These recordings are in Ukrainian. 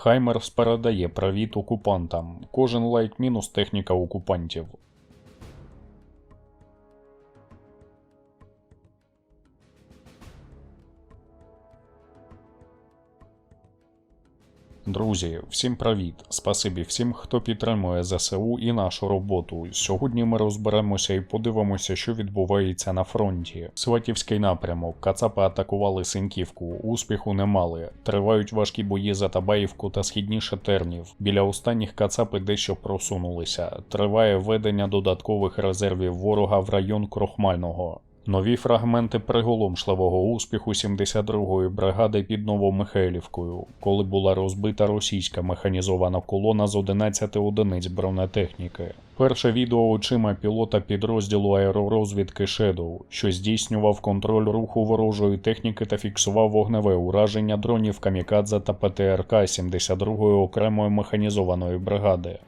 Хаймерс передає привіт окупантам. Кожен лайк мінус техніка окупантів. Друзі, всім привіт! Спасибі всім, хто підтримує ЗСУ і нашу роботу. Сьогодні ми розберемося і подивимося, що відбувається на фронті. Сватівський напрямок. Кацапи атакували Синьківку. Успіху не мали. Тривають важкі бої за Табаївку та східніше тернів. Біля останніх кацапи дещо просунулися. Триває введення додаткових резервів ворога в район Крохмального. Нові фрагменти приголомшливого успіху 72-ї бригади під Новомихайлівкою, коли була розбита російська механізована колона з 11 одиниць бронетехніки. Перше відео очима пілота підрозділу аеророзвідки Shadow, що здійснював контроль руху ворожої техніки та фіксував вогневе ураження дронів Камікадзе та ПТРК 72-ї окремої механізованої бригади.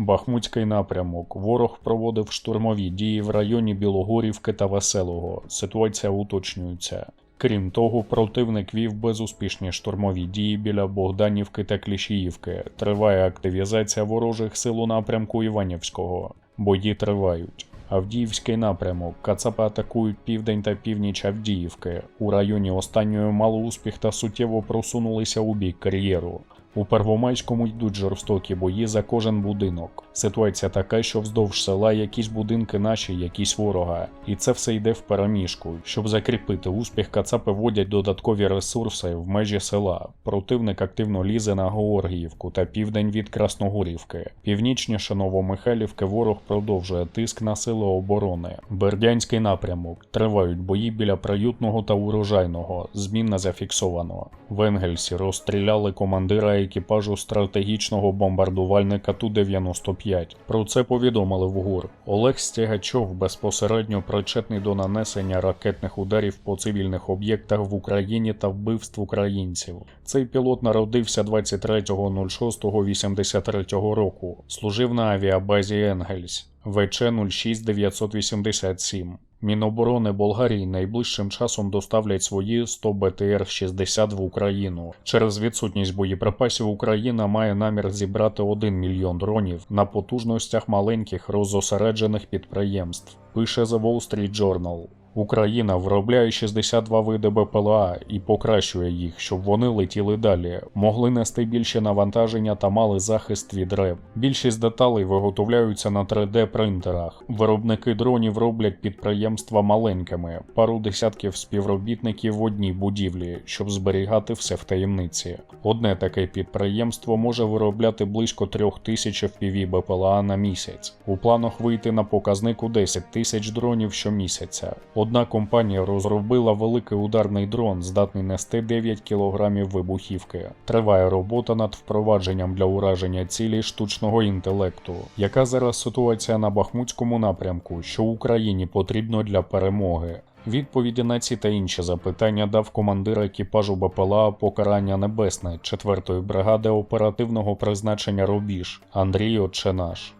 Бахмутський напрямок. Ворог проводив штурмові дії в районі Білогорівки та Веселого. Ситуація уточнюється. Крім того, противник вів безуспішні штурмові дії біля Богданівки та Кліщіївки. Триває активізація ворожих сил у напрямку Іванівського. Бої тривають. Авдіївський напрямок. Кацапи атакують південь та північ Авдіївки. У районі останньої мали успіх та суттєво просунулися у бік кар'єру. У Первомайському йдуть жорстокі бої за кожен будинок. Ситуація така, що вздовж села якісь будинки наші, якісь ворога, і це все йде в переміжку. Щоб закріпити успіх, кацапи вводять додаткові ресурси в межі села. Противник активно лізе на Георгіївку та південь від Красногорівки. Північніше Новомихайлівки ворог продовжує тиск на сили оборони. Бердянський напрямок тривають бої біля приютного та урожайного. Змінна зафіксовано. В Енгельсі розстріляли командира екіпажу стратегічного бомбардувальника Ту-95. Про це повідомили в ГУР. Олег Стягачов безпосередньо причетний до нанесення ракетних ударів по цивільних об'єктах в Україні та вбивств українців. Цей пілот народився 23.06.83 року. Служив на авіабазі Енгельс ВЧ 06987. Міноборони Болгарії найближчим часом доставлять свої 100 БТР-60 в Україну. Через відсутність боєприпасів Україна має намір зібрати 1 мільйон дронів на потужностях маленьких розосереджених підприємств. Пише The Wall Street Journal. Україна виробляє 62 види БПЛА і покращує їх, щоб вони летіли далі, могли нести більше навантаження та мали захист від реб. Більшість деталей виготовляються на 3D принтерах. Виробники дронів роблять підприємства маленькими, пару десятків співробітників в одній будівлі, щоб зберігати все в таємниці. Одне таке підприємство може виробляти близько 3000 FPV БПЛА на місяць. У планах вийти на показник у 10 тисяч дронів щомісяця. Одна компанія розробила великий ударний дрон, здатний нести 9 кг вибухівки. Триває робота над впровадженням для ураження цілі штучного інтелекту. Яка зараз ситуація на Бахмутському напрямку, що Україні потрібно для перемоги? Відповіді на ці та інші запитання дав командир екіпажу БПЛА Покарання Небесне 4-ї бригади оперативного призначення Рубіж Андрій Отченаш.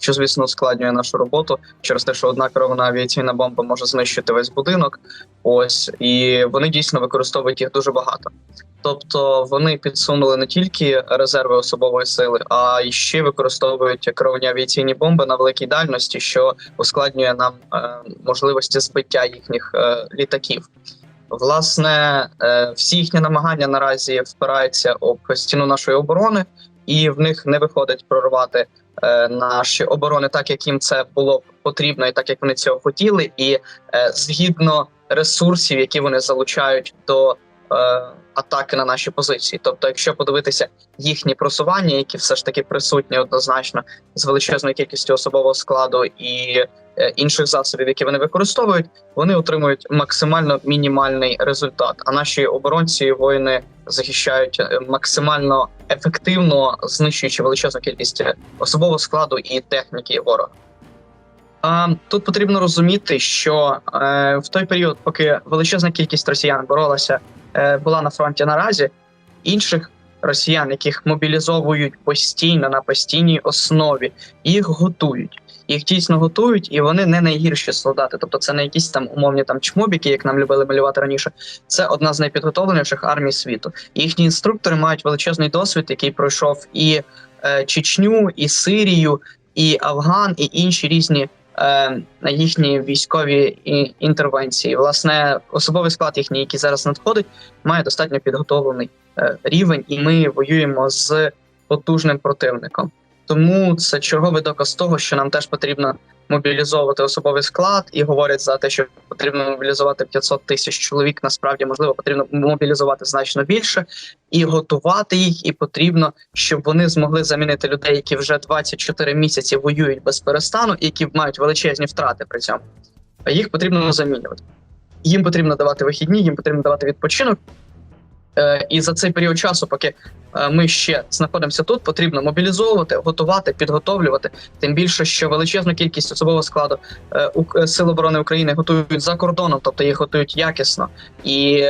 Що звісно ускладнює нашу роботу через те, що одна керована авіаційна бомба може знищити весь будинок. Ось і вони дійсно використовують їх дуже багато. Тобто вони підсунули не тільки резерви особової сили, а й ще використовують керовані авіаційні бомби на великій дальності, що ускладнює нам е, можливості збиття їхніх е, літаків. Власне, е, всі їхні намагання наразі впираються об стіну нашої оборони, і в них не виходить прорвати е, наші оборони, так як їм це було потрібно, і так як вони цього хотіли, і е, згідно ресурсів, які вони залучають до атаки на наші позиції. Тобто, якщо подивитися їхні просування, які все ж таки присутні однозначно з величезною кількістю особового складу і е, інших засобів, які вони використовують, вони отримують максимально мінімальний результат. А наші оборонці і воїни захищають е, максимально ефективно, знищуючи величезну кількість е, особового складу і техніки ворога. Тут потрібно розуміти, що е, в той період, поки величезна кількість росіян боролася, е, була на фронті наразі, інших росіян, яких мобілізовують постійно на постійній основі, їх готують. Їх дійсно готують, і вони не найгірші солдати. Тобто, це не якісь там умовні там чмобіки, як нам любили малювати раніше. Це одна з найпідготовленіших армій світу. Їхні інструктори мають величезний досвід, який пройшов і е, Чечню, і Сирію, і Афган, і інші різні е, їхні військові інтервенції. Власне, особовий склад їхній, який зараз надходить, має достатньо підготовлений е, рівень, і ми воюємо з потужним противником. Тому це черговий доказ того, що нам теж потрібно мобілізовувати особовий склад, і говорять за те, що потрібно мобілізувати 500 тисяч чоловік. Насправді можливо потрібно мобілізувати значно більше і готувати їх. І потрібно, щоб вони змогли замінити людей, які вже 24 місяці воюють без перестану, і які мають величезні втрати при цьому. Їх потрібно замінювати. Їм потрібно давати вихідні, їм потрібно давати відпочинок. Е, і за цей період часу, поки е, ми ще знаходимося тут, потрібно мобілізовувати, готувати, підготовлювати. Тим більше, що величезну кількість особового складу е, Сил оборони України готують за кордоном, тобто їх готують якісно. І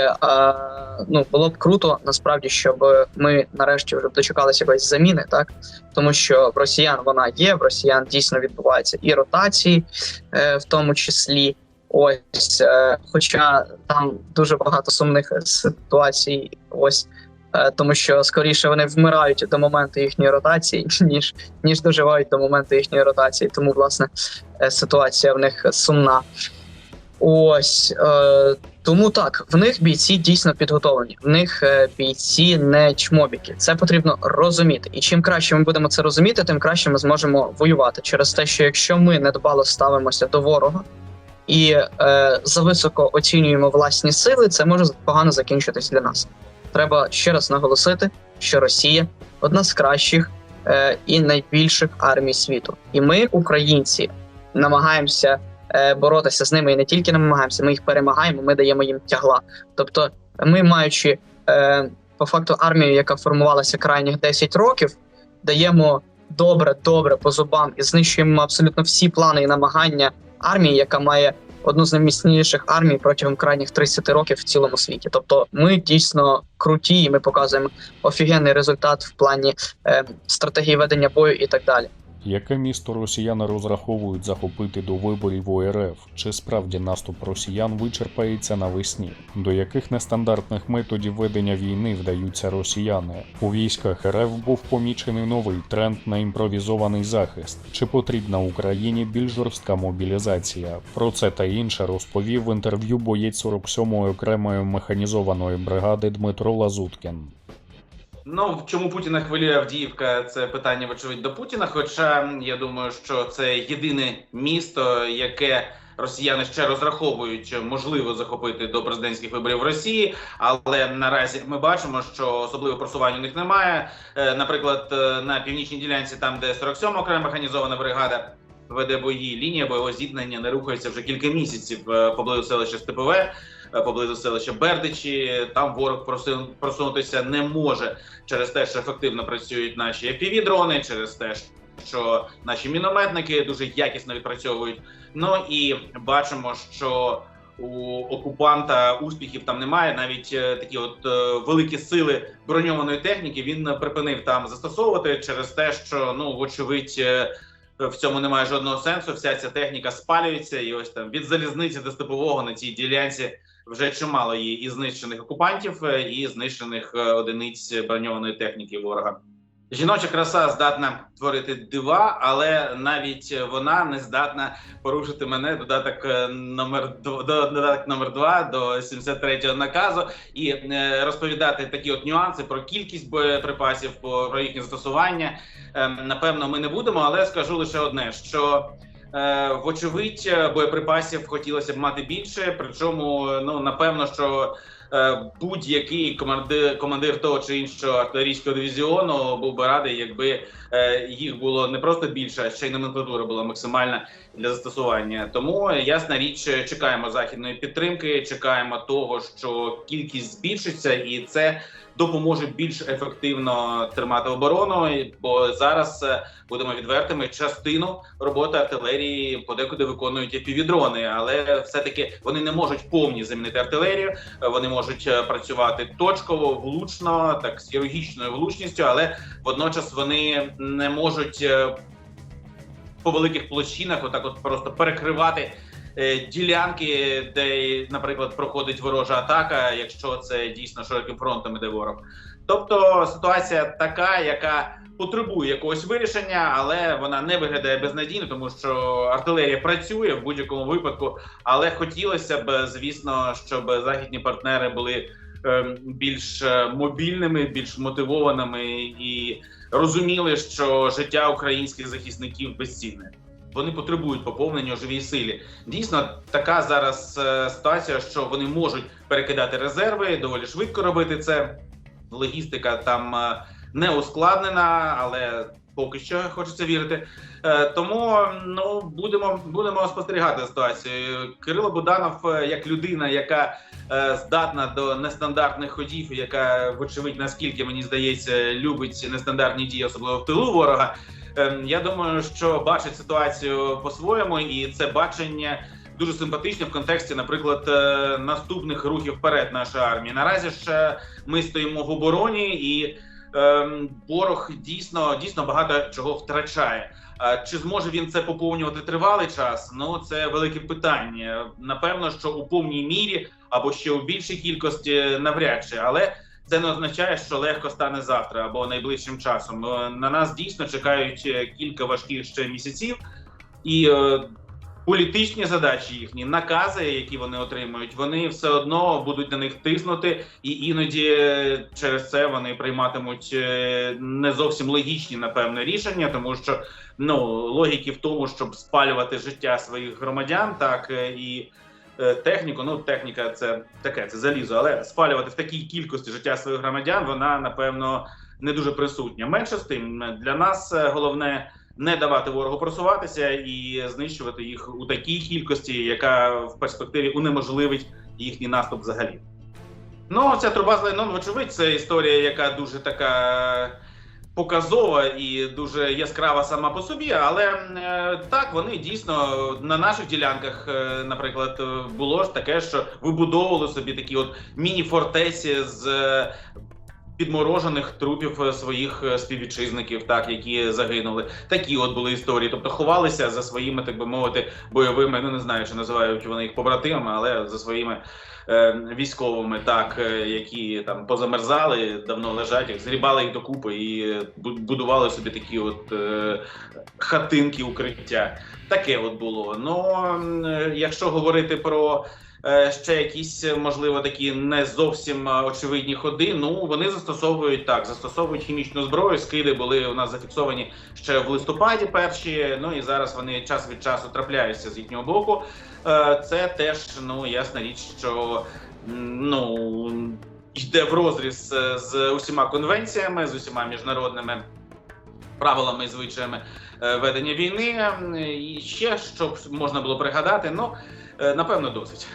ну було б круто насправді, щоб ми нарешті вже дочекалися якоїсь заміни, так тому що в росіян вона є, в росіян дійсно відбуваються і ротації, в тому числі. Ось, е, хоча там дуже багато сумних ситуацій, ось е, тому що скоріше вони вмирають до моменту їхньої ротації, ніж ніж доживають до моменту їхньої ротації. Тому власне е, ситуація в них сумна. Ось е, тому так, в них бійці дійсно підготовлені. В них бійці не чмобіки. Це потрібно розуміти. І чим краще ми будемо це розуміти, тим краще ми зможемо воювати. Через те, що якщо ми недбало ставимося до ворога і е, зависоко оцінюємо власні сили, це може погано закінчитись для нас. Треба ще раз наголосити, що Росія одна з кращих е, і найбільших армій світу. І ми, українці, намагаємося е, боротися з ними і не тільки намагаємося, ми їх перемагаємо, ми даємо їм тягла. Тобто, ми, маючи е, по факту армію, яка формувалася крайніх 10 років, даємо добре, добре по зубам і знищуємо абсолютно всі плани і намагання армії, яка має одну з найміцніших армій протягом крайніх 30 років в цілому світі. Тобто, ми дійсно круті, і ми показуємо офігенний результат в плані е, стратегії ведення бою і так далі. Яке місто росіяни розраховують захопити до виборів УРФ? Чи справді наступ росіян вичерпається навесні? До яких нестандартних методів ведення війни вдаються росіяни? У військах РФ був помічений новий тренд на імпровізований захист. Чи потрібна Україні більш жорстка мобілізація? Про це та інше розповів в інтерв'ю боєць 47-ї окремої механізованої бригади Дмитро Лазуткін. Ну чому Путіна хвилює Авдіївка? Це питання вочевидь до Путіна. Хоча я думаю, що це єдине місто, яке росіяни ще розраховують можливо захопити до президентських виборів в Росії. Але наразі ми бачимо, що особливо просування у них немає. Е, Наприклад, е, на північній ділянці, там де 47 окрема механізована бригада. Веде бої лінія бойового зіткнення не рухається вже кілька місяців е, поблизу селища Степове, поблизу селища Бердичі. Там ворог просун- просунутися не може через те, що ефективно працюють наші fpv дрони через те, що наші мінометники дуже якісно відпрацьовують. Ну і бачимо, що у окупанта успіхів там немає. Навіть е, такі от е, великі сили броньованої техніки він припинив там застосовувати через те, що ну вочевидь. е, В цьому немає жодного сенсу. Вся ця техніка спалюється, і ось там від залізниці до степового на цій ділянці вже чимало є і знищених окупантів, е, і знищених е, одиниць броньованої техніки ворога. Жіноча краса здатна творити дива, але навіть вона не здатна порушити мене додаток е, номер додаток номер 2 до 73-го наказу і розповідати такі от нюанси про кількість боєприпасів, про їхнє застосування. Ем, Напевно, ми не будемо, але скажу лише одне: що Вочевидь, боєприпасів хотілося б мати більше. Причому, ну напевно, що е, будь-який командир, командир того чи іншого артилерійського дивізіону був би радий, якби е, їх було не просто більше, а ще й номенклатура була максимальна для застосування. Тому ясна річ, чекаємо західної підтримки, чекаємо того, що кількість збільшиться, і це допоможе більш ефективно тримати оборону. Бо зараз е, будемо відвертими, частину роботи артилерії подекуди виконують епівідрони, але все-таки вони не можуть повні замінити артилерію. Е, Вони можуть е, працювати точково, влучно, так з хірургічною влучністю, але водночас вони не можуть по великих площинах, отак, от просто перекривати. Е, Ділянки, де, наприклад, проходить ворожа атака, якщо це дійсно широким фронтом іде ворог. Тобто ситуація така, яка потребує якогось вирішення, але вона не виглядає безнадійно, тому що артилерія працює в будь-якому випадку. Але хотілося б, звісно, щоб західні партнери були ем, більш е, мобільними, більш мотивованими і розуміли, що життя українських захисників безцінне. Вони потребують поповнення живій силі. Дійсно, така зараз е, ситуація, що вони можуть перекидати резерви, доволі швидко робити це. Логістика там е, не ускладнена, але поки що хочеться вірити. Е, Тому ну будемо будемо спостерігати за ситуацією. Кирило Буданов, як людина, яка здатна до нестандартних ходів, яка, вочевидь, наскільки мені здається, любить нестандартні дії, особливо в тилу ворога. Е, Я думаю, що бачить ситуацію по-своєму, і це бачення дуже симпатичне в контексті, наприклад, е, наступних рухів вперед нашої армії. Наразі ще ми стоїмо в обороні, і ем, ворог дійсно дійсно багато чого втрачає. А Чи зможе він це поповнювати тривалий час? Ну це велике питання. Напевно, що у повній мірі або ще у більшій кількості навряд чи, але це не означає, що легко стане завтра або найближчим часом. Е, На нас дійсно чекають е, кілька важких ще місяців, і е, політичні задачі їхні, накази, які вони отримують, вони все одно будуть на них тиснути, і іноді через це вони прийматимуть не зовсім логічні, напевне, рішення, тому що ну логіки в тому, щоб спалювати життя своїх громадян, так і. Е, Техніку, ну техніка це таке, це залізо, але спалювати в такій кількості життя своїх громадян, вона напевно не дуже присутня. Менше з тим для нас е, головне не давати ворогу просуватися і знищувати їх у такій кількості, яка в перспективі унеможливить їхній наступ взагалі. Ну, ця труба з лайном, вочевидь, це історія, яка дуже така показова і дуже яскрава сама по собі. Але е, так, вони дійсно на наших ділянках, е, наприклад, е, було ж таке, що вибудовували собі такі от міні-фортеці з. Підморожених трупів е, своїх е, співвітчизників, так які загинули, такі от були історії. Тобто ховалися за своїми, так би мовити, бойовими. Ну не знаю, чи називають вони їх побратимами, але за своїми е, військовими, так які там позамерзали, давно лежать, їх зрібали їх докупи і будували собі такі от е, хатинки укриття. Таке от було. Ну якщо говорити про. Е, Ще якісь можливо такі не зовсім е, очевидні ходи. Ну вони застосовують так, застосовують хімічну зброю. Скиди були у нас зафіксовані ще в листопаді. Перші. Ну і зараз вони час від часу трапляються з їхнього боку. Е, Це теж ну ясна річ, що ну йде в розріз з усіма конвенціями, з усіма міжнародними правилами і звичаями ведення війни. І ще щоб можна було пригадати, ну напевно, досить.